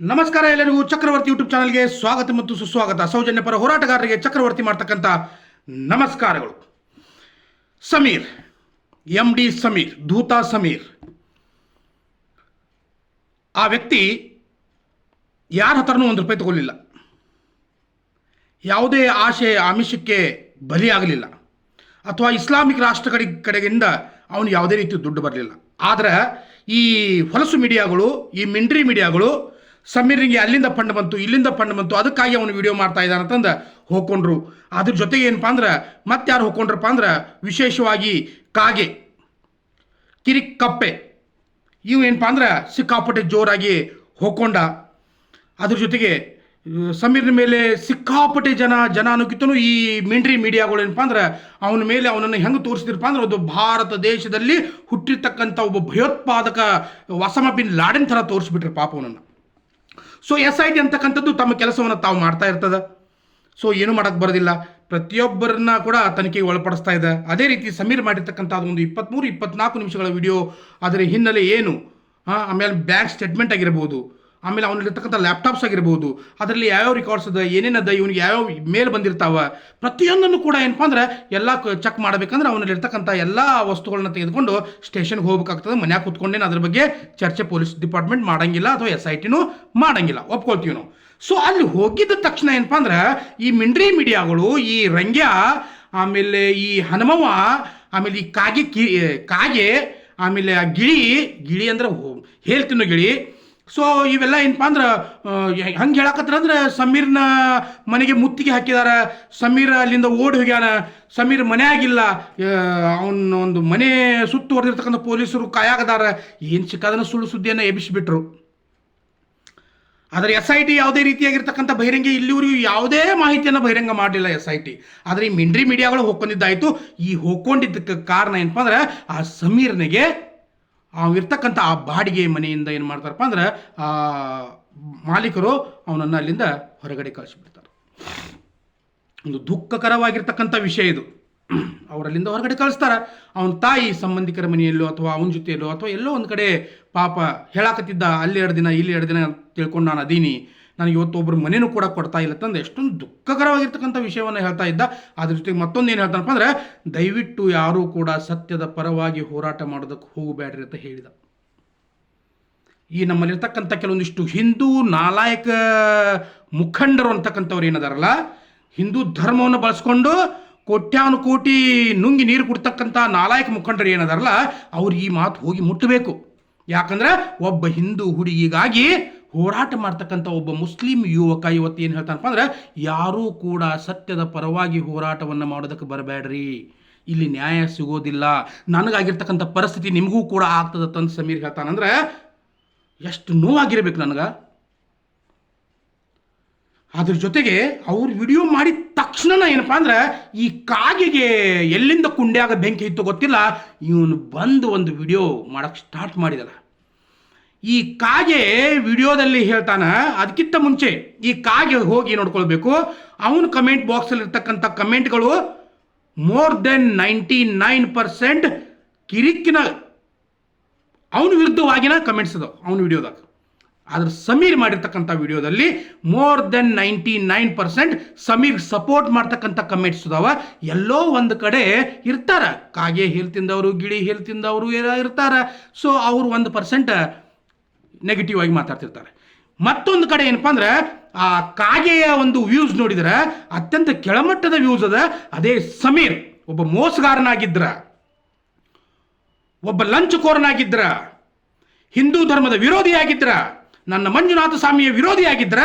ನಮಸ್ಕಾರ ಎಲ್ಲರಿಗೂ ಚಕ್ರವರ್ತಿ ಯೂಟ್ಯೂಬ್ ಚಾನಲ್ಗೆ ಸ್ವಾಗತ ಮತ್ತು ಸುಸ್ವಾಗತ. ಸೌಜನ್ಯ ಪರ ಹೋರಾಟಗಾರರಿಗೆ ಚಕ್ರವರ್ತಿ ಮಾಡ್ತಕ್ಕಂಥ ನಮಸ್ಕಾರಗಳು. Sameer M D Sameer, Dhoota Sameer. ಆ ವ್ಯಕ್ತಿ ಯಾರ ಹತ್ರನೂ ಒಂದು ರೂಪಾಯಿ ತಗೊಳ್ಳಿಲ್ಲ. ಯಾವುದೇ ಆಶೆ, ಆಮಿಷಕ್ಕೆ ಬಲಿಯಾಗಲಿಲ್ಲ. ಅಥವಾ ಇಸ್ಲಾಮಿಕ್ ರಾಷ್ಟ್ರ ಕಡೆ ಕಡೆಗಿಂದ ಅವನು ಯಾವುದೇ ರೀತಿ ದುಡ್ಡು ಬರಲಿಲ್ಲ. ಆದರೆ ಈ ಹೊಲಸು ಮೀಡಿಯಾಗಳು, ಈ ಮಿಂಡ್ರಿ ಮೀಡಿಯಾಗಳು ಸಮೀರ್ನಿಗೆ ಅಲ್ಲಿಂದ ಫಂಡ್ ಬಂತು, ಇಲ್ಲಿಂದ ಫಂಡ್ ಬಂತು, ಅದಕ್ಕಾಗಿ ಅವನು ವಿಡಿಯೋ ಮಾಡ್ತಾ ಇದ್ದಾನೆ ಅಂತಂದು ಹೋಗ್ಕೊಂಡ್ರು ಅದ್ರ ಜೊತೆಗೆ ಏನಪ್ಪ ಅಂದ್ರೆ ಮತ್ತೆ ಯಾರು ಹೋಗ್ಕೊಂಡ್ರಪ್ಪ ಅಂದ್ರೆ, ವಿಶೇಷವಾಗಿ ಕಾಗೆ ಕಿರಿ ಕಪ್ಪೆ ಇವು ಏನಪ್ಪ ಅಂದ್ರೆ, ಸಿಕ್ಕಾಪಟ್ಟೆ ಜೋರಾಗಿ ಹೋಗ್ಕೊಂಡ ಅದ್ರ ಜೊತೆಗೆ ಸಮೀರ್ನ ಮೇಲೆ ಸಿಕ್ಕಾಪಟ್ಟೆ ಜನ ಜನ ಈ ಮಿಂಡ್ರಿ ಮೀಡಿಯಾಗಳು ಏನಪ್ಪ ಅಂದ್ರೆ, ಅವನ ಮೇಲೆ ಅವನನ್ನು ಹೆಂಗೆ ತೋರಿಸಿದ್ರಪ್ಪ ಅಂದ್ರೆ, ಅದು ಭಾರತ ದೇಶದಲ್ಲಿ ಹುಟ್ಟಿರ್ತಕ್ಕಂಥ ಒಬ್ಬ ಭಯೋತ್ಪಾದಕ ವಸಮ ಬಿನ್ ಲಾಡಿನ್ ಥರ ತೋರಿಸ್ಬಿಟ್ರಿ ಪಾಪ ಅವನನ್ನು. ಸೊ ಎಸ್ ಐ ಟಿ ಅಂತಕ್ಕಂಥದ್ದು ತಮ್ಮ ಕೆಲಸವನ್ನು ತಾವು ಮಾಡ್ತಾ ಇರ್ತದೆ. ಸೊ ಏನು ಮಾಡಕ್ಕೆ ಬರೋದಿಲ್ಲ. ಪ್ರತಿಯೊಬ್ಬರನ್ನ ಕೂಡ ತನಿಖೆಗೆ ಒಳಪಡಿಸ್ತಾ ಇದೆ. ಅದೇ ರೀತಿ ಸಮೀರ್ ಮಾಡಿರ್ತಕ್ಕಂಥ ಒಂದು ಇಪ್ಪತ್ತ್ಮೂರು ಇಪ್ಪತ್ನಾಲ್ಕು ನಿಮಿಷಗಳ ವಿಡಿಯೋ. ಅದರ ಹಿನ್ನೆಲೆ ಏನು? ಆಮೇಲೆ ಬ್ಯಾಂಕ್ ಸ್ಟೇಟ್ಮೆಂಟ್ ಆಗಿರ್ಬೋದು. ಆಮೇಲೆ ಅವನಲ್ಲಿರ್ತಕ್ಕಂಥ ಲ್ಯಾಪ್ಟಾಪ್ಸ್ ಆಗಿರ್ಬೋದು, ಅದರಲ್ಲಿ ಯಾವ್ಯಾವ ರೆಕಾರ್ಡ್ಸ್ ಅದ ಏನೇನದ ಇವನಿಗೆ ಯಾವ್ಯಾವ ಮೇಲ್ ಬಂದಿರ್ತಾವ, ಪ್ರತಿಯೊಂದನ್ನು ಕೂಡ ಏನಪ್ಪ ಅಂದ್ರೆ ಎಲ್ಲ ಚೆಕ್ ಮಾಡಬೇಕಂದ್ರೆ ಅವನಲ್ಲಿರ್ತಕ್ಕಂಥ ಎಲ್ಲ ವಸ್ತುಗಳನ್ನ ತೆಗೆದುಕೊಂಡು ಸ್ಟೇಷನ್ಗೆ ಹೋಗ್ಬೇಕಾಗ್ತದೆ. ಮನ್ಯಾಗ ಕುತ್ಕೊಂಡೇನು ಅದ್ರ ಬಗ್ಗೆ ಚರ್ಚೆ ಪೊಲೀಸ್ ಡಿಪಾರ್ಟ್ಮೆಂಟ್ ಮಾಡಂಗಿಲ್ಲ ಅಥವಾ ಎಸ್ ಐ ಟಿನೂ ಮಾಡಂಗಿಲ್ಲ. ಒಪ್ಕೊಳ್ತೀವಿ ನಾವು. ಸೊ ಅಲ್ಲಿ ಹೋಗಿದ್ದ ತಕ್ಷಣ ಏನಪ್ಪ ಅಂದ್ರೆ ಈ ಮಿಂಡ್ರಿ ಮೀಡಿಯಾಗಳು, ಈ ರಂಗ್ಯ, ಆಮೇಲೆ ಈ ಹನುಮವ ಆಮೇಲೆ ಈ ಕಾಗೆ ಕಿ ಕಾಗೆ, ಆಮೇಲೆ ಆ ಗಿಳಿ ಗಿಳಿ ಅಂದ್ರೆ ಹೇಳ್ತೀನೋ ಗಿಳಿ? ಸೊ ಇವೆಲ್ಲ ಏನಪ್ಪ ಅಂದ್ರೆ ಹಂಗೆ ಹೇಳಕತ್ರ ಅಂದ್ರೆ, ಸಮೀರ್ನ ಮನೆಗೆ ಮುತ್ತಿಗೆ ಹಾಕಿದಾರ. ಸಮೀರ್ ಅಲ್ಲಿಂದ ಓಡಿ ಹೋಗ್ಯಾನ. ಸಮೀರ್ ಆಗಿಲ್ಲ ಅವನ ಒಂದು ಮನೆ ಸುತ್ತುವರೆದಿರ್ತಕ್ಕಂಥ ಪೊಲೀಸರು ಕಾಯಾಗದಾರ. ಏನು ಸಿಕ್ಕಾದನ್ನ ಸುಳ್ಳು ಸುದ್ದಿಯನ್ನು ಎಬ್ಬಿಸಿಬಿಟ್ರು. ಆದರೆ ಎಸ್ ಐ ಟಿ ಯಾವುದೇ ರೀತಿಯಾಗಿರ್ತಕ್ಕಂಥ ಬಹಿರಂಗ, ಇಲ್ಲಿವರೆಗೂ ಯಾವುದೇ ಮಾಹಿತಿಯನ್ನು ಬಹಿರಂಗ ಮಾಡಲಿಲ್ಲ ಎಸ್ ಐ ಟಿ. ಆದರೆ ಈ ಮಿಂಡ್ರಿ ಮೀಡಿಯಾಗಳು ಹೋಗ್ಕೊಂಡಿದ್ದಾಯಿತು. ಈ ಹೋಗ್ಕೊಂಡಿದ್ದಕ್ಕೆ ಕಾರಣ ಏನಪ್ಪ ಅಂದ್ರೆ, ಆ ಸಮೀರ್ನಿಗೆ ಅವಿರ್ತಕ್ಕಂಥ ಆ ಬಾಡಿಗೆ ಮನೆಯಿಂದ ಏನು ಮಾಡ್ತಾರಪ್ಪ ಅಂದ್ರೆ ಮಾಲೀಕರು ಅವನನ್ನು ಅಲ್ಲಿಂದ ಹೊರಗಡೆ ಕಳಿಸಿಬಿಡ್ತಾರೆ. ಒಂದು ದುಃಖಕರವಾಗಿರ್ತಕ್ಕಂಥ ವಿಷಯ ಇದು. ಅವರಲ್ಲಿಂದ ಹೊರಗಡೆ ಕಳಿಸ್ತಾರೆ. ಅವನ ತಾಯಿ ಸಂಬಂಧಿಕರ ಮನೆಯಲ್ಲೋ ಅಥವಾ ಅವನ ಜೊತೆಯಲ್ಲೋ ಅಥವಾ ಎಲ್ಲೋ ಒಂದು ಕಡೆ ಪಾಪ ಹೇಳಾಕತ್ತಿದ್ದ, ಅಲ್ಲಿ ಎರಡು ದಿನ, ಇಲ್ಲಿ ಎರಡು ದಿನ ತಿಳ್ಕೊಂಡು ನಾನು ಅದೀನಿ. ನನಗೆ ಇವತ್ತು ಒಬ್ಬರು ಮನೆಯೂ ಕೂಡ ಕೊಡ್ತಾ ಇಲ್ಲ ತಂದು ಎಷ್ಟೊಂದು ದುಃಖಕರವಾಗಿರ್ತಕ್ಕಂಥ ವಿಷಯವನ್ನು ಹೇಳ್ತಾ ಇದ್ದ. ಅದ್ರ ಜೊತೆಗೆ ಮತ್ತೊಂದು ಏನು ಹೇಳ್ತಾನಪ್ಪ ಅಂದ್ರೆ, ದಯವಿಟ್ಟು ಯಾರೂ ಕೂಡ ಸತ್ಯದ ಪರವಾಗಿ ಹೋರಾಟ ಮಾಡೋದಕ್ಕೆ ಹೋಗಬೇಡ್ರಿ ಅಂತ ಹೇಳಿದ. ಈ ನಮ್ಮಲ್ಲಿರ್ತಕ್ಕಂಥ ಕೆಲವೊಂದಿಷ್ಟು ಹಿಂದೂ ನಾಲಾಯಕ ಮುಖಂಡರು ಅಂತಕ್ಕಂಥವ್ರು ಏನದಾರಲ್ಲ, ಹಿಂದೂ ಧರ್ಮವನ್ನು ಬಳಸ್ಕೊಂಡು ಕೋಟ್ಯಾನು ಕೋಟಿ ನುಂಗಿ ನೀರು ಕುಡ್ತಕ್ಕಂಥ ನಾಲಾಯಕ ಮುಖಂಡರು ಏನದಾರಲ್ಲ, ಅವ್ರು ಈ ಮಾತು ಹೋಗಿ ಮುಟ್ಟಬೇಕು. ಯಾಕಂದ್ರೆ ಒಬ್ಬ ಹಿಂದೂ ಹುಡುಗಿಗಾಗಿ ಹೋರಾಟ ಮಾಡ್ತಕ್ಕಂಥ ಒಬ್ಬ ಮುಸ್ಲಿಂ ಯುವಕ ಇವತ್ತು ಏನು ಹೇಳ್ತಾನಪ್ಪ ಅಂದ್ರೆ, ಯಾರೂ ಕೂಡ ಸತ್ಯದ ಪರವಾಗಿ ಹೋರಾಟವನ್ನು ಮಾಡೋದಕ್ಕೆ ಬರಬೇಡ್ರಿ. ಇಲ್ಲಿ ನ್ಯಾಯ ಸಿಗೋದಿಲ್ಲ. ನನಗಾಗಿರ್ತಕ್ಕಂಥ ಪರಿಸ್ಥಿತಿ ನಿಮಗೂ ಕೂಡ ಆಗ್ತದ ತಂದು ಸಮೀರ್ ಹೇಳ್ತಾನಂದ್ರೆ ಎಷ್ಟು ನೋವಾಗಿರ್ಬೇಕು ನನಗೆ. ಅದ್ರ ಜೊತೆಗೆ ಅವ್ರು ವಿಡಿಯೋ ಮಾಡಿದ ತಕ್ಷಣ ಏನಪ್ಪ ಅಂದ್ರೆ, ಈ ಕಾಗೆಗೆ ಎಲ್ಲಿಂದ ಕುಂಡ್ಯಾಗ ಬೆಂಕಿ ಇತ್ತು ಗೊತ್ತಿಲ್ಲ, ಇವನು ಬಂದು ಒಂದು ವಿಡಿಯೋ ಮಾಡಕ್ಕೆ ಸ್ಟಾರ್ಟ್ ಮಾಡಿದಲ್ಲ. ಈ ಕಾಗೆ ವಿಡಿಯೋದಲ್ಲಿ ಹೇಳ್ತಾನ ಅದಕ್ಕಿಂತ ಮುಂಚೆ ಈ ಕಾಗೆ ಹೋಗಿ ನೋಡ್ಕೊಳ್ಬೇಕು. ಅವನ ಕಮೆಂಟ್ ಬಾಕ್ಸಲ್ಲಿ ಇರ್ತಕ್ಕಂಥ ಕಮೆಂಟ್ಗಳು more than ninety nine percent ಕಿರಿಕಿನ ಅವನ ವಿರುದ್ಧವಾಗಿನ ಕಮೆಂಟ್ಸ್ ಅದಾವ ಅವನ ವಿಡಿಯೋದಾಗ. ಆದ್ರೆ ಸಮೀರ್ ಮಾಡಿರ್ತಕ್ಕಂಥ ವಿಡಿಯೋದಲ್ಲಿ more than ninety nine percent Sameer support ಮಾಡ್ತಕ್ಕಂಥ ಕಮೆಂಟ್ಸ್ ಅದಾವ. ಎಲ್ಲೋ ಒಂದು ಕಡೆ ಇರ್ತಾರ, ಕಾಗೆ ಹೇಳ್ತಿಂದವರು, ಗಿಳಿ ಹೇಳ್ತಿಂದವರು ಇರ್ತಾರ. ಸೊ ಅವ್ರು ಒಂದು ಪರ್ಸೆಂಟ್ ನೆಗೆಟಿವ್ ಆಗಿ ಮಾತಾಡ್ತಿರ್ತಾರೆ. ಮತ್ತೊಂದು ಕಡೆ ಏನಪ್ಪಾ ಅಂದ್ರೆ, ಆ ಕಾಗೆಯ ಒಂದು ವ್ಯೂಸ್ ನೋಡಿದ್ರೆ, ಅತ್ಯಂತ ಕೆಳಮಟ್ಟದ ವ್ಯೂಸ್ ಅದ. ಅದೇ ಸಮೀರ್, ಒಬ್ಬ ಮೋಸಗಾರನಾಗಿದ್ರ. ಒಬ್ಬ ಲಂಚಕೋರನಾಗಿದ್ರ. ಹಿಂದೂ ಧರ್ಮದ ವಿರೋಧಿಯಾಗಿದ್ರ. ನನ್ನ ಮಂಜುನಾಥ ಸ್ವಾಮಿಯ ವಿರೋಧಿಯಾಗಿದ್ರ.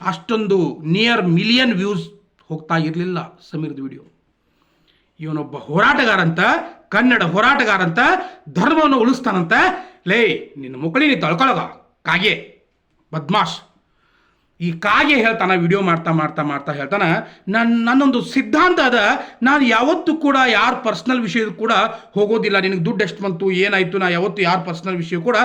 ಅಷ್ಟೊಂದು ನಿಯರ್ ಮಿಲಿಯನ್ ವ್ಯೂಸ್ ಹೋಗ್ತಾ ಇರಲಿಲ್ಲ ಸಮೀರ್ದ ವಿಡಿಯೋ ಇವನೊಬ್ಬ ಹೋರಾಟಗಾರ ಅಂತ ಕನ್ನಡ ಹೋರಾಟಗಾರ ಅಂತ ಧರ್ಮವನ್ನು ಉಳಿಸ್ತಾನಂತ. ಲೇ, ನಿನ್ನ ಮುಕ್ಕಳಿನಿ ತಳ್ಕೊಳಗ. ಕಾಗೆ, ಬದ್ಮಾಶ್. ಈ ಕಾಗೆ ಹೇಳ್ತಾನ ವಿಡಿಯೋ ಮಾಡ್ತಾ ಮಾಡ್ತಾ ಮಾಡ್ತಾ ಹೇಳ್ತಾನೆ ನನ್ನ ನನ್ನೊಂದು ಸಿದ್ಧಾಂತ ಅದ, ನಾನು ಯಾವತ್ತೂ ಕೂಡ ಯಾರ ಪರ್ಸ್ನಲ್ ವಿಷಯದ ಕೂಡ ಹೋಗೋದಿಲ್ಲ. ನಿನಗೆ ದುಡ್ಡು ಎಷ್ಟು ಬಂತು, ಏನಾಯ್ತು, ನಾ ಯಾವತ್ತು ಯಾರ ಪರ್ಸ್ನಲ್ ವಿಷಯ ಕೂಡ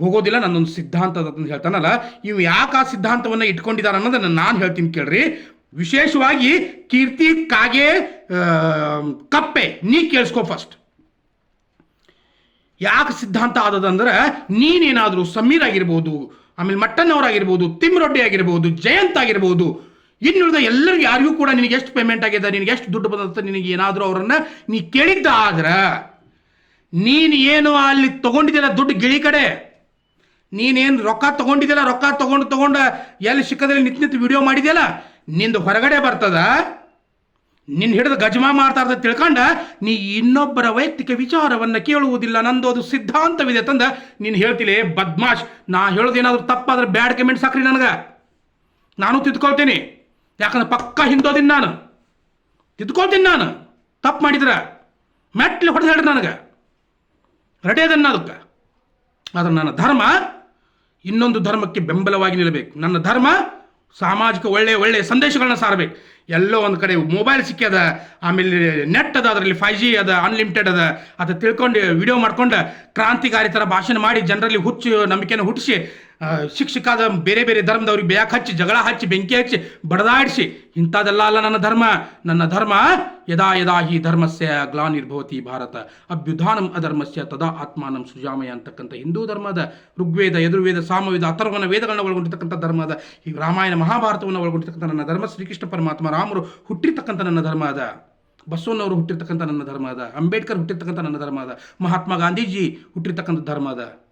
ಹೋಗೋದಿಲ್ಲ, ನನ್ನೊಂದು ಸಿದ್ಧಾಂತ ಅಂತ ಹೇಳ್ತಾನಲ್ಲ. ಇವು ಯಾಕೆ ಆ ಸಿದ್ಧಾಂತವನ್ನು ಇಟ್ಕೊಂಡಿದ್ದಾರೆ ಅನ್ನೋದನ್ನ ನಾನು ಹೇಳ್ತೀನಿ ಕೇಳ್ರಿ. ವಿಶೇಷವಾಗಿ ಕೀರ್ತಿ, ಕಾಗೆ ಕಪ್ಪೆ, ನೀ ಕೇಳಿಸ್ಕೊ ಫಸ್ಟ್ ಯಾಕೆ ಸಿದ್ಧಾಂತ ಆದದಂದ್ರೆ ನೀನೇನಾದರೂ ಸಮೀರ್ ಆಗಿರ್ಬೋದು, ಆಮೇಲೆ ಮಟ್ಟನ್ ಅವರಾಗಿರ್ಬೋದು ತಿಮ್ಮರೊಡ್ಡಿ ಆಗಿರ್ಬೋದು, ಜಯಂತ್ ಆಗಿರ್ಬೋದು, ಇನ್ನುಳಿದ ಎಲ್ಲರಿಗೂ ಯಾರಿಗೂ ಕೂಡ ನಿನಗೆ ಎಷ್ಟು ಪೇಮೆಂಟ್ ಆಗಿದೆ, ನಿನಗೆ ಎಷ್ಟು ದುಡ್ಡು ಬಂದಂತ ನಿನಗೆ ಏನಾದರೂ ಅವರನ್ನು ನೀ ಕೇಳಿದ್ದ ಆದ್ರೆ ನೀನು ಏನು ಅಲ್ಲಿ ತೊಗೊಂಡಿದ್ದೀರ ದುಡ್ಡು ಗಿಳಿ ಕಡೆ? ನೀನೇನು ರೊಕ್ಕ ತಗೊಂಡಿದ್ದೀರ ರೊಕ್ಕ ತಗೊಂಡು ತಗೊಂಡು ಎಲ್ಲಿ ಸಿಕ್ಕದಲ್ಲಿ ನಿಂತು ನಿಂತು ವಿಡಿಯೋ ಮಾಡಿದೆಯಲ್ಲ, ನಿಂದು ಹೊರಗಡೆ ಬರ್ತದ? ನಿನ್ನ ಹಿಡಿದು ಗಜಮಾ ಮಾಡ್ತಾ ಇರ್ತದೆ ತಿಳ್ಕೊಂಡ ನೀ ಇನ್ನೊಬ್ಬರ ವೈಯಕ್ತಿಕ ವಿಚಾರವನ್ನ ಕೇಳುವುದಿಲ್ಲ ನಂದು ಅದು ಸಿದ್ಧಾಂತವಿದೆ ತಂದ. ನೀನು ಹೇಳ್ತಿಲೆ, ಬದ್ಮಾಶ್, ನಾ ಹೇಳೋದೇನಾದ್ರೂ ತಪ್ಪಾದ್ರೆ ಬ್ಯಾಡ್ ಕಮೆಂಟ್ ಸಾಕ್ರಿ ನನಗೆ. ನಾನು ತಿದ್ಕೊಳ್ತೀನಿ. ಯಾಕಂದ್ರೆ ಪಕ್ಕ ಹಿಂದೋದಿನ ನಾನು. ತಿದ್ಕೊಳ್ತೀನಿ ನಾನು. ತಪ್ಪು ಮಾಡಿದ್ರೆ ಮೆಟ್ಲಿ ಹೊಡೆದು ಹೇಳ್ರಿ ನನಗೆ. ರೆಡಿ ಅದನ್ನ ಅದಕ್ಕೆ. ಆದರೆ ನನ್ನ ಧರ್ಮ ಇನ್ನೊಂದು ಧರ್ಮಕ್ಕೆ ಬೆಂಬಲವಾಗಿ ನಿಲ್ಲಬೇಕು ನನ್ನ ಧರ್ಮ ಸಾಮಾಜಿಕ ಒಳ್ಳೆಯ ಒಳ್ಳೆಯ ಸಂದೇಶಗಳನ್ನ ಸಾರಬೇಕು. ಎಲ್ಲೋ ಒಂದು ಕಡೆ ಮೊಬೈಲ್ ಸಿಕ್ಕ್ಯದ ಆಮೇಲೆ ನೆಟ್ ಅದ, ಅದರಲ್ಲಿ ಫೈವ್ ಜಿ ಅದ ಅನ್ಲಿಮಿಟೆಡ್ ಅದ, ಅದು ತಿಳ್ಕೊಂಡು ವಿಡಿಯೋ ಮಾಡ್ಕೊಂಡು ಕ್ರಾಂತಿಕಾರಿ ಥರ ಭಾಷಣ ಮಾಡಿ ಜನರಲ್ಲಿ ಹುಚ್ಚು ನಂಬಿಕೆಯನ್ನು ಹುಟ್ಟಿಸಿ ಶಿಕ್ಷಕಾದ ಬೇರೆ ಬೇರೆ ಧರ್ಮದವ್ರಿಗೆ ಬೇಯಕ್ಕೆ ಹಚ್ಚಿ, ಜಗಳ ಹಚ್ಚಿ, ಬೆಂಕಿ ಹಚ್ಚಿ, ಬಡದಾಡಿಸಿ ಇಂಥದ್ದೆಲ್ಲ ಅಲ್ಲ ನನ್ನ ಧರ್ಮ. ನನ್ನ ಧರ್ಮ, ಯದಾ ಯದಾ ಹಿ ಧರ್ಮಸ್ಯ ಗ್ಲಾನಿರ್ಭವತಿ ಭಾರತ. ಅಭ್ಯುಧಾನಂ ಅಧರ್ಮಸ್ಯ ತದಾ ಆತ್ಮಾನಂ ಸುಜಾಮಯ ಅಂತಕ್ಕಂಥ ಹಿಂದೂ ಧರ್ಮದ ಋಗ್ವೇದ, ಯದುರ್ವೇದ, ಸಾಮವೇದ, ಅಥರ್ವನ ವೇದಗಳನ್ನ ಒಳಗೊಂಡಿರ್ತಕ್ಕಂಥ ಧರ್ಮದ ಈ ರಾಮಾಯಣ, ಮಹಾಭಾರತವನ್ನು ಒಳಗೊಂಡಿರ್ತಕ್ಕಂಥ ನನ್ನ ಧರ್ಮ, ಶ್ರೀಕೃಷ್ಣ ಪರಮಾತ್ಮ, ರಾಮರು ಹುಟ್ಟಿರ್ತಕ್ಕಂಥ ನನ್ನ ಧರ್ಮ ಅದ. ಬಸವನವರು ಹುಟ್ಟಿರ್ತಕ್ಕಂಥ ನನ್ನ ಧರ್ಮ ಅದ. ಅಂಬೇಡ್ಕರ್ ಹುಟ್ಟಿರ್ತಕ್ಕಂಥ ನನ್ನ ಧರ್ಮ ಅದ. ಮಹಾತ್ಮ ಗಾಂಧೀಜಿ ಹುಟ್ಟಿರ್ತಕ್ಕಂಥ ಧರ್ಮ ಅದ.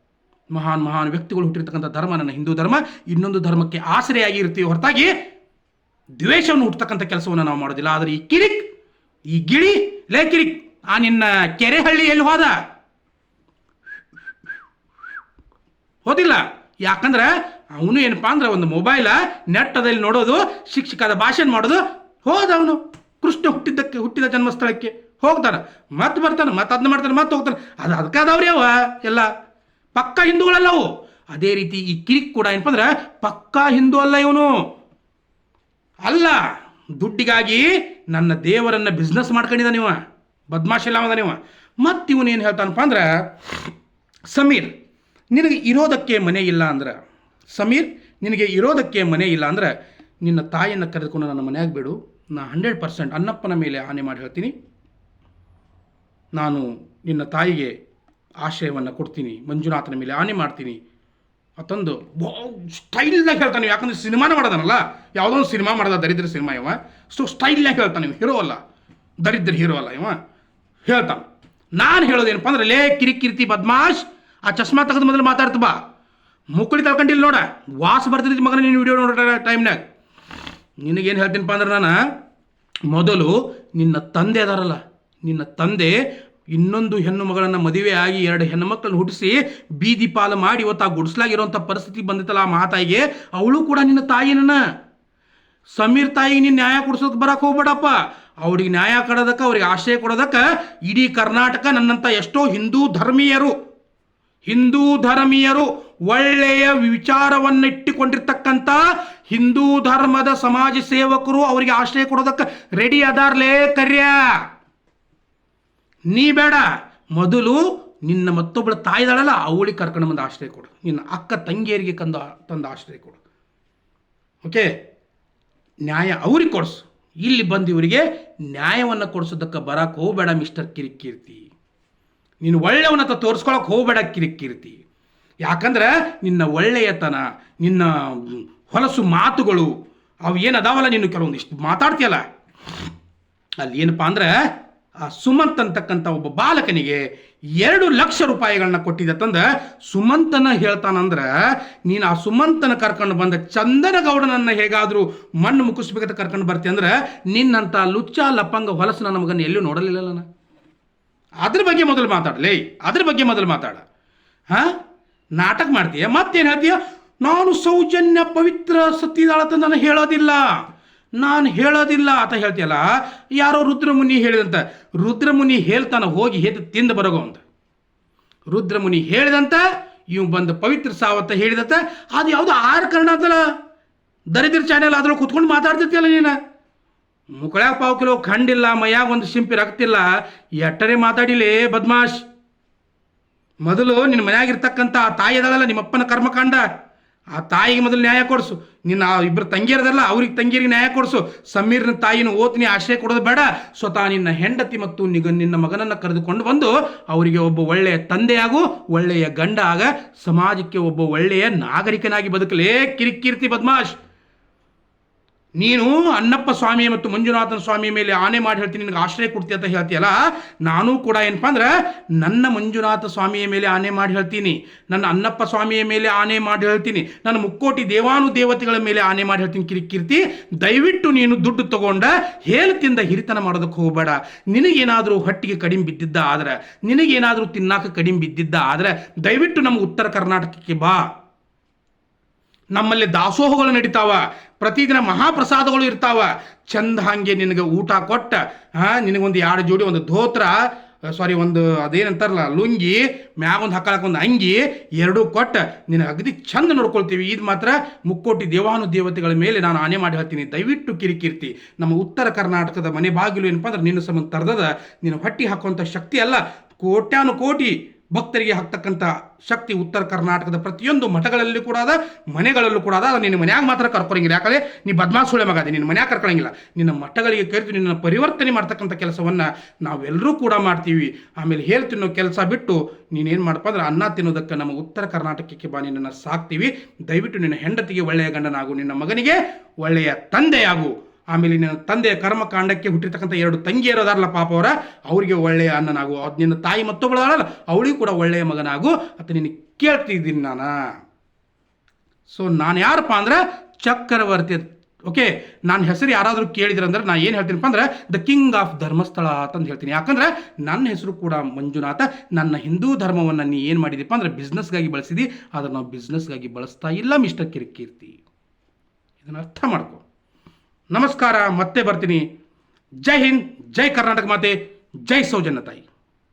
ಮಹಾನ್ ಮಹಾನ್ ವ್ಯಕ್ತಿಗಳು ಹುಟ್ಟಿರ್ತಕ್ಕಂಥ ಧರ್ಮ ನನ್ನ ಹಿಂದೂ ಧರ್ಮ. ಇನ್ನೊಂದು ಧರ್ಮಕ್ಕೆ ಆಸರೆಯಾಗಿ ಇರ್ತೀವಿ ಹೊರತಾಗಿ ದ್ವೇಷವನ್ನು ಹುಟ್ಟತಕ್ಕಂಥ ಕೆಲಸವನ್ನು ನಾವು ಮಾಡೋದಿಲ್ಲ. ಆದರೆ ಈ ಕಿರಿಕ್, ಈ ಗಿಳಿ, ಲೇ ಕಿರಿಕ್, ಆ ನಿನ್ನ ಕೆರೆಹಳ್ಳಿ ಎಲ್ಲಿ ಹೋದ? ಹೋದಿಲ್ಲ. ಯಾಕಂದ್ರೆ ಅವನು ಏನಪ್ಪಾ ಅಂದ್ರೆ ಒಂದು ಮೊಬೈಲ ನೆಟ್ ಅದಲ್ಲಿ ನೋಡೋದು ಶಿಕ್ಷಕದ ಭಾಷಣ ಮಾಡೋದು ಹೋದ ಅವನು ಕೃಷ್ಣ ಹುಟ್ಟಿದ್ದಕ್ಕೆ, ಹುಟ್ಟಿದ ಜನ್ಮಸ್ಥಳಕ್ಕೆ ಹೋಗ್ತಾನೆ. ಮತ್ತೆ ಬರ್ತಾನೆ ಮತ್ತೆ ಅದನ್ನ ಮಾಡ್ತಾನೆ ಮತ್ತೆ ಹೋಗ್ತಾನೆ. ಅದು ಅದಕ್ಕಾದವ್ರಿ ಎಲ್ಲ. ಪಕ್ಕ ಹಿಂದೂಗಳಲ್ಲ ಅವು ಅದೇ ರೀತಿ ಈ ಕಿರಿಕ್ ಕೂಡ ಏನಪ್ಪ ಅಂದ್ರೆ ಪಕ್ಕಾ ಹಿಂದೂ ಅಲ್ಲ ಇವನು. ಅಲ್ಲ, ದುಡ್ಡಿಗಾಗಿ ನನ್ನ ದೇವರನ್ನ ಬಿಸ್ನೆಸ್ ಮಾಡ್ಕೊಂಡಿದ್ದ ನೀವು ಬದ್ಮಾಶಿಲ್ಲ ಅದ ನೀವು ಮತ್ತು ಇವನು ಏನು ಹೇಳ್ತಾನಪ್ಪ ಅಂದ್ರೆ, ಸಮೀರ್, ನಿನಗೆ ಇರೋದಕ್ಕೆ ಮನೆ ಇಲ್ಲ ಅಂದ್ರೆ, ಸಮೀರ್, ನಿನಗೆ ಇರೋದಕ್ಕೆ ಮನೆ ಇಲ್ಲ ಅಂದ್ರೆ, ನಿನ್ನ ತಾಯಿಯನ್ನು ಕರೆದುಕೊಂಡು ನನ್ನ ಮನೆಯಾಗ ಬಿಡು. ನಾ ಹಂಡ್ರೆಡ್ ಪರ್ಸೆಂಟ್ ಅನ್ನಪ್ಪನ ಮೇಲೆ ಆನೆ ಮಾಡಿ ಹೇಳ್ತೀನಿ. ನಾನು ನಿನ್ನ ತಾಯಿಗೆ ಆಶ್ರಯವನ್ನು ಕೊಡ್ತೀನಿ, ಮಂಜುನಾಥನ ಮೇಲೆ ಆನೆ ಮಾಡ್ತೀನಿ. ಅತಂದು ಸ್ಟೈಲ್ನಾಗ ಹೇಳ್ತಾನೆ ನೀವು ಯಾಕಂದ್ರೆ ಸಿನಿಮಾನ ಮಾಡೋದನಲ್ಲ? ಯಾವುದೋ ಒಂದು ಸಿನಿಮಾ ಮಾಡ್ದ ದರಿದ್ರ ಸಿನಿಮಾ ಇವ. ಸೊ ಸ್ಟೈಲ್ನಾಗ ಹೇಳ್ತಾನೆ ನೀವು ಹೀರೋ ಅಲ್ಲ. ದರಿದ್ರ ಹೀರೋ ಅಲ್ಲ ಇವ. ಹೇಳ್ತಾನೆ. ನಾನು ಹೇಳೋದೇನಪ್ಪ ಅಂದ್ರೆ, ಲೇ ಕಿರಿಕಿರ್ತಿ ಬದ್ಮಾಶ್, ಆ ಚಶ್ಮಾ ತೆಗೆದು ಮೊದಲು ಮಾತಾಡ್ತು ಬಾ. ಮುಕ್ಕಳಿ ತಳ್ಕೊಂಡಿಲ್ಲ ನೋಡ. ವಾಸ ಬರ್ತಿದ್ದ ಮಗನ ನೀನು ವಿಡಿಯೋ ನೋಡೋ ಟೈಮ್ನಾಗ ನಿನಗೇನು ಹೇಳ್ತೀನಪ್ಪ ಅಂದ್ರೆ ನಾನು, ಮೊದಲು ನಿನ್ನ ತಂದೆ ಅದಾರಲ್ಲ. ನಿನ್ನ ತಂದೆ ಇನ್ನೊಂದು ಹೆಣ್ಣು ಮಗಳನ್ನು ಮದುವೆ ಆಗಿ ಎರಡು ಹೆಣ್ಣು ಮಕ್ಕಳನ್ನ ಹುಟ್ಟಿಸಿ ಬೀದಿ ಪಾಲು ಮಾಡಿ ಇವತ್ತು ಆ ಗುಡಿಸ್ಲಾಗಿರುವಂಥ ಪರಿಸ್ಥಿತಿ ಬಂದಿತ್ತಲ್ಲ ಆ ಮಾತಾಯಿಗೆ, ಅವಳು ಕೂಡ ನಿನ್ನ ತಾಯಿನ ಸಮೀರ್ ತಾಯಿಗೆ ನೀನು ನ್ಯಾಯ ಕೊಡ್ಸೋದಕ್ಕೆ ಬರಕ್ಕೆ ಹೋಗ್ಬೇಡಪ್ಪ. ಅವ್ರಿಗೆ ನ್ಯಾಯ ಕೊಡೋದಕ್ಕೆ, ಅವ್ರಿಗೆ ಆಶ್ರಯ ಕೊಡೋದಕ್ಕೆ ಇಡೀ ಕರ್ನಾಟಕ ನನ್ನಂಥ ಎಷ್ಟೋ ಹಿಂದೂ ಧರ್ಮೀಯರು ಹಿಂದೂ ಧರ್ಮೀಯರು ಒಳ್ಳೆಯ ವಿಚಾರವನ್ನಿಟ್ಟುಕೊಂಡಿರ್ತಕ್ಕಂಥ ಹಿಂದೂ ಧರ್ಮದ ಸಮಾಜ ಸೇವಕರು ಅವರಿಗೆ ಆಶ್ರಯ ಕೊಡೋದಕ್ಕೆ ರೆಡಿ ಅದಾರ್ಲೇ ಕರ್ಯ. ನೀ ಬೇಡ. ಮೊದಲು ನಿನ್ನ ಮತ್ತೊಬ್ಬಳ ತಾಯಿದಾಳಲ್ಲ, ಅವಳಿಗೆ ಕರ್ಕೊಂಡು ಬಂದು ಆಶ್ರಯ ಕೊಡು. ನಿನ್ನ ಅಕ್ಕ ತಂಗಿಯರಿಗೆ ಕಂದು, ತಂದು ಆಶ್ರಯ ಕೊಡು. ಓಕೆ ನ್ಯಾಯ ಅವ್ರಿಗೆ ಕೊಡಿಸು. ಇಲ್ಲಿ ಬಂದು ಇವರಿಗೆ ನ್ಯಾಯವನ್ನು ಕೊಡಿಸೋದಕ್ಕೆ ಬರಕ್ಕೆ ಹೋಗಬೇಡ ಮಿಸ್ಟರ್ ಕಿರಿಕೀರ್ತಿ. ನೀನು ಒಳ್ಳೆಯವನತ್ತ ತೋರಿಸ್ಕೊಳಕ್ಕೆ ಹೋಗಬೇಡ ಕಿರಿಕೀರ್ತಿ. ಯಾಕಂದ್ರೆ ನಿನ್ನ ಒಳ್ಳೆಯತನ, ನಿನ್ನ ಹೊಲಸು ಮಾತುಗಳು, ಅವು ಏನು ಅದಾವಲ್ಲ ನೀನು ಕೆಲವೊಂದಿಷ್ಟು ಮಾತಾಡ್ತೀಯಲ್ಲ? ಅಲ್ಲಿ ಏನಪ್ಪ ಅಂದ್ರೆ ಆ ಸುಮಂತ್ ಅಂತಕ್ಕಂಥ ಒಬ್ಬ ಬಾಲಕನಿಗೆ ಎರಡು ಲಕ್ಷ ರೂಪಾಯಿಗಳನ್ನ ಕೊಟ್ಟಿದ್ದ ತಂದ. ಸುಮಂತನ ಹೇಳ್ತಾನಂದ್ರ, ನೀನು ಆ ಸುಮಂತನ ಕರ್ಕೊಂಡು ಬಂದ ಚಂದನಗೌಡನನ್ನು ಹೇಗಾದರೂ ಮಣ್ಣು ಮುಗಿಸ್ಬೇಕಂತ ಕರ್ಕೊಂಡು ಬರ್ತೀಯ ಅಂದ್ರೆ ನಿನ್ನಂಥ ಲುಚ್ಚ ಲಪ್ಪಂಗ ಹೊಲಸನ ನಮಗನ್ನು ಮಗನ ಎಲ್ಲೂ ನೋಡಲಿಲ್ಲಲ್ಲ ನಾನು ಅದ್ರ ಬಗ್ಗೆ ಮೊದಲು ಮಾತಾಡಲೇ ಅದ್ರ ಬಗ್ಗೆ ಮೊದಲು ಮಾತಾಡ. ಹಾಂ? ನಾಟಕ ಮಾಡ್ತೀಯ? ಮತ್ತೇನು ಹೇಳ್ತೀಯ? ನಾನು ಸೌಜನ್ಯ ಪವಿತ್ರ ಸತ್ತಿದಾಳತ ನಾನು ಹೇಳೋದಿಲ್ಲ. ನಾನು ಹೇಳೋದಿಲ್ಲ ಅಂತ ಹೇಳ್ತೀಯಲ್ಲ, ಯಾರೋ ರುದ್ರಮುನಿ ಹೇಳಿದಂತ. ರುದ್ರಮುನಿ ಹೇಳ್ತಾನ ಹೋಗಿ ಹೇತು ತಿಂದು ಬರಗೋ ಅಂತ. ರುದ್ರಮುನಿ ಹೇಳಿದಂತ, ಇವ್ ಬಂದು ಪವಿತ್ರ ಸಾವತ್ತ ಹೇಳಿದಂತ. ಅದು ಯಾವುದು ಆರು ಕಾರಣ ಅಂತಲ್ಲ. ದರಿದ್ರ ಚಾನೆಲ್ ಅದ್ರೊಳಗೆ ಕುತ್ಕೊಂಡು ಮಾತಾಡ್ತಿರ್ತೀಯಲ್ಲ ನೀನು. ಮುಕಳ್ಯಾಗ ಪಾವು ಕಿಲೋ ಖಂಡಿಲ್ಲ, ಮೈಯಾಗ ಒಂದು ಸಿಂಪಿ ರಕ್ತಿಲ್ಲ. ಎಟ್ಟರೆ ಮಾತಾಡಿಲೇ ಬದ್ಮಾಶ್. ಮೊದಲು ನಿನ್ನ ಮನೆಯಾಗಿರ್ತಕ್ಕಂಥ ತಾಯಿ ಅದಳಲ್ಲ ನಿಮ್ಮಪ್ಪನ ಕರ್ಮಕಾಂಡ. ಆ ತಾಯಿಗೆ ಮೊದಲು ನ್ಯಾಯ ಕೊಡಿಸು. ನಿನ್ನ ಆ ಇಬ್ಬರು ತಂಗಿಯರದಲ್ಲ ಅವ್ರಿಗೆ ತಂಗಿಯರಿಗೆ ನ್ಯಾಯ ಕೊಡಿಸು. ಸಮೀರ್ನ ತಾಯಿನ ಓದ್ನಿ ಆಶ್ರಯ ಕೊಡೋದು ಬೇಡ. ಸ್ವತಃ ನಿನ್ನ ಹೆಂಡತಿ ಮತ್ತು ನಿಗ ನಿನ್ನ ಮಗನನ್ನು ಕರೆದುಕೊಂಡು ಬಂದು ಅವರಿಗೆ ಒಬ್ಬ ಒಳ್ಳೆಯ ತಂದೆಯಾಗು, ಒಳ್ಳೆಯ ಗಂಡ ಆಗ, ಸಮಾಜಕ್ಕೆ ಒಬ್ಬ ಒಳ್ಳೆಯ ನಾಗರಿಕನಾಗಿ ಬದುಕಲೇ ಕಿರಿಕೀರ್ತಿ ಬದ್ಮಾಶ್. ನೀನು ಅನ್ನಪ್ಪ ಸ್ವಾಮಿ ಮತ್ತು ಮಂಜುನಾಥನ ಸ್ವಾಮಿ ಮೇಲೆ ಆನೆ ಮಾಡಿ ಹೇಳ್ತೀನಿ, ನಿನಗೆ ಆಶ್ರಯ ಕೊಡ್ತಿ ಅಂತ ಹೇಳ್ತೀಯಲ್ಲ, ನಾನು ಕೂಡ ಏನಪ್ಪ ಅಂದ್ರೆ ನನ್ನ ಮಂಜುನಾಥ ಸ್ವಾಮಿಯ ಮೇಲೆ ಆನೆ ಮಾಡಿ ಹೇಳ್ತೀನಿ, ನನ್ನ ಅನ್ನಪ್ಪ ಸ್ವಾಮಿಯ ಮೇಲೆ ಆನೆ ಮಾಡಿ ಹೇಳ್ತೀನಿ, ನನ್ನ ಮುಕ್ಕೋಟಿ ದೇವಾನು ದೇವತೆಗಳ ಮೇಲೆ ಆನೆ ಮಾಡಿ ಹೇಳ್ತೀನಿ, ಕಿರಿ ಕೀರ್ತಿ, ದಯವಿಟ್ಟು ನೀನು ದುಡ್ಡು ತಗೊಂಡ ಹೇಳ್ತಿಂದ ಹಿರಿತನ ಮಾಡೋದಕ್ಕೆ ಹೋಗಬೇಡ. ನಿನಗೇನಾದರೂ ಹೊಟ್ಟಿಗೆ ಕಡಿಮೆ ಬಿದ್ದಿದ್ದ ಆದ್ರೆ, ನಿನಗೇನಾದರೂ ತಿನ್ನಾಕ ಕಡಿಮೆ ಬಿದ್ದಿದ್ದ ಆದ್ರೆ, ದಯವಿಟ್ಟು ನಮ್ಮ ಉತ್ತರ ಕರ್ನಾಟಕಕ್ಕೆ ಬಾ. ನಮ್ಮಲ್ಲಿ ದಾಸೋಹಗಳು ನಡೀತಾವ, ಪ್ರತಿದಿನ ಮಹಾಪ್ರಸಾದಗಳು ಇರ್ತಾವ. ಚಂದ ಹಾಗೆ ನಿನಗೆ ಊಟ ಕೊಟ್ಟ ಹಾ ನಿನಗೊಂದು ಎರಡು ಜೋಡಿ ಒಂದು ಧೋತ್ರ ಸಾರಿ ಒಂದು ಅದೇನಂತಾರಲ್ಲ, ಲುಂಗಿ, ಮ್ಯಾಗ ಒಂದು ಹಾಕೊಳಕ್ಕೆ ಒಂದು ಅಂಗಿ, ಎರಡೂ ಕೊಟ್ಟ, ನಿನ್ನ ಅಗದಿ ಚಂದ ನೋಡ್ಕೊಳ್ತೀವಿ. ಇದು ಮಾತ್ರ ಮುಕ್ಕೋಟಿ ದೇವಾನು ದೇವತೆಗಳ ಮೇಲೆ ನಾನು ಆನೆ ಮಾಡಿ ಹೇಳ್ತೀನಿ. ದಯವಿಟ್ಟು ಕಿರಿಕಿರ್ತಿ. ನಮ್ಮ ಉತ್ತರ ಕರ್ನಾಟಕದ ಮನೆ ಬಾಗಿಲು ಏನಪ್ಪ ಅಂದ್ರೆ ನಿನ್ನ ಸಂಬಂಧ ತರ್ದದ ನಿನ್ನ ಹೊಟ್ಟಿ ಹಾಕುವಂಥ ಶಕ್ತಿ ಅಲ್ಲ. ಕೋಟ್ಯಾನು ಕೋಟಿ ಭಕ್ತರಿಗೆ ಹಾಕ್ತಕ್ಕಂಥ ಶಕ್ತಿ ಉತ್ತರ ಕರ್ನಾಟಕದ ಪ್ರತಿಯೊಂದು ಮಠಗಳಲ್ಲಿ ಕೂಡ ಅದ, ಮನೆಗಳಲ್ಲೂ ಕೂಡ ಅದ. ಅದು ನಿನ್ನ ಮನ್ಯಾಗ ಮಾತ್ರ ಕರ್ಕೊಳಂಗಿಲ್ಲ ಯಾಕಂದರೆ ನೀ ಬದಮಾಸುಳೆ ಸುಳೆ ಮಗ ಅದೇ, ನಿನ್ನ ಮನ್ಯಾಗ ಕರ್ಕೊಳಂಗಿಲ್ಲ. ನಿನ್ನ ಮಠಗಳಿಗೆ ಕರೆದು ನಿನ್ನ ಪರಿವರ್ತನೆ ಮಾಡ್ತಕ್ಕಂಥ ಕೆಲಸವನ್ನು ನಾವೆಲ್ಲರೂ ಕೂಡ ಮಾಡ್ತೀವಿ. ಆಮೇಲೆ ಹೇಳಿ ತಿನ್ನೋ ಕೆಲಸ ಬಿಟ್ಟು ನೀನೇನು ಮಾಡಪ್ಪ ಅಂದ್ರೆ ಅನ್ನ ತಿನ್ನೋದಕ್ಕೆ ನಮ್ಮ ಉತ್ತರ ಕರ್ನಾಟಕಕ್ಕೆ ಬಾ, ನಿನ್ನನ್ನು ಸಾಕ್ತೀವಿ. ದಯವಿಟ್ಟು ನಿನ್ನ ಹೆಂಡತಿಗೆ ಒಳ್ಳೆಯ ಗಂಡನಾಗು, ನಿನ್ನ ಮಗನಿಗೆ ಒಳ್ಳೆಯ ತಂದೆಯಾಗು. ಆಮೇಲೆ ನಿನ್ನ ತಂದೆಯ ಕರ್ಮಕಾಂಡಕ್ಕೆ ಹುಟ್ಟಿರ್ತಕ್ಕಂಥ ಎರಡು ತಂಗಿಯರು ಅದಾರಲ್ಲ ಪಾಪ ಅವರ, ಅವರಿಗೆ ಒಳ್ಳೆಯ ಅಣ್ಣನಾಗು. ಅದು ನಿನ್ನ ತಾಯಿ ಮತ್ತೊಬ್ಬಳಲ್ಲ ಅವಳಿಗೂ ಕೂಡ ಒಳ್ಳೆಯ ಮಗನಾಗು. ಅಂತ ನಿನ್ನ ಕೇಳ್ತಿದ್ದೀನಿ ನಾನು. ಸೊ ನಾನು ಯಾರಪ್ಪ ಅಂದ್ರೆ ಚಕ್ರವರ್ತಿ ಓಕೆ ನನ್ನ ಹೆಸರು ಯಾರಾದರೂ ಕೇಳಿದ್ರಂದ್ರೆ ನಾನು ಏನು ಹೇಳ್ತೀನಪ್ಪ ಅಂದ್ರೆ ದ ಕಿಂಗ್ ಆಫ್ ಧರ್ಮಸ್ಥಳ ಅಂತಂದು ಹೇಳ್ತೀನಿ. ಯಾಕಂದ್ರೆ ನನ್ನ ಹೆಸರು ಕೂಡ ಮಂಜುನಾಥ. ನನ್ನ ಹಿಂದೂ ಧರ್ಮವನ್ನು ನೀ ಏನು ಮಾಡಿದೀಪ್ಪ ಅಂದ್ರೆ ಬಿಸ್ನೆಸ್ಗಾಗಿ ಬಳಸಿದಿ. ಆದರೆ ನಾವು ಬಿಸ್ನೆಸ್ಗಾಗಿ ಬಳಸ್ತಾ ಇಲ್ಲ, ಮಿಸ್ಟರ್ ಕಿರಿಕೀರ್ತಿ. ಇದನ್ನು ಅರ್ಥ ಮಾಡ್ಕೊ. ನಮಸ್ಕಾರ ಮತ್ತೆ ಬರ್ತೀನಿ. ಜೈ ಹಿಂದ್ ಜೈ ಕರ್ನಾಟಕ ಮಾತೆ ಜೈ ಸೌಜನ್ಯ ತಾಯಿ.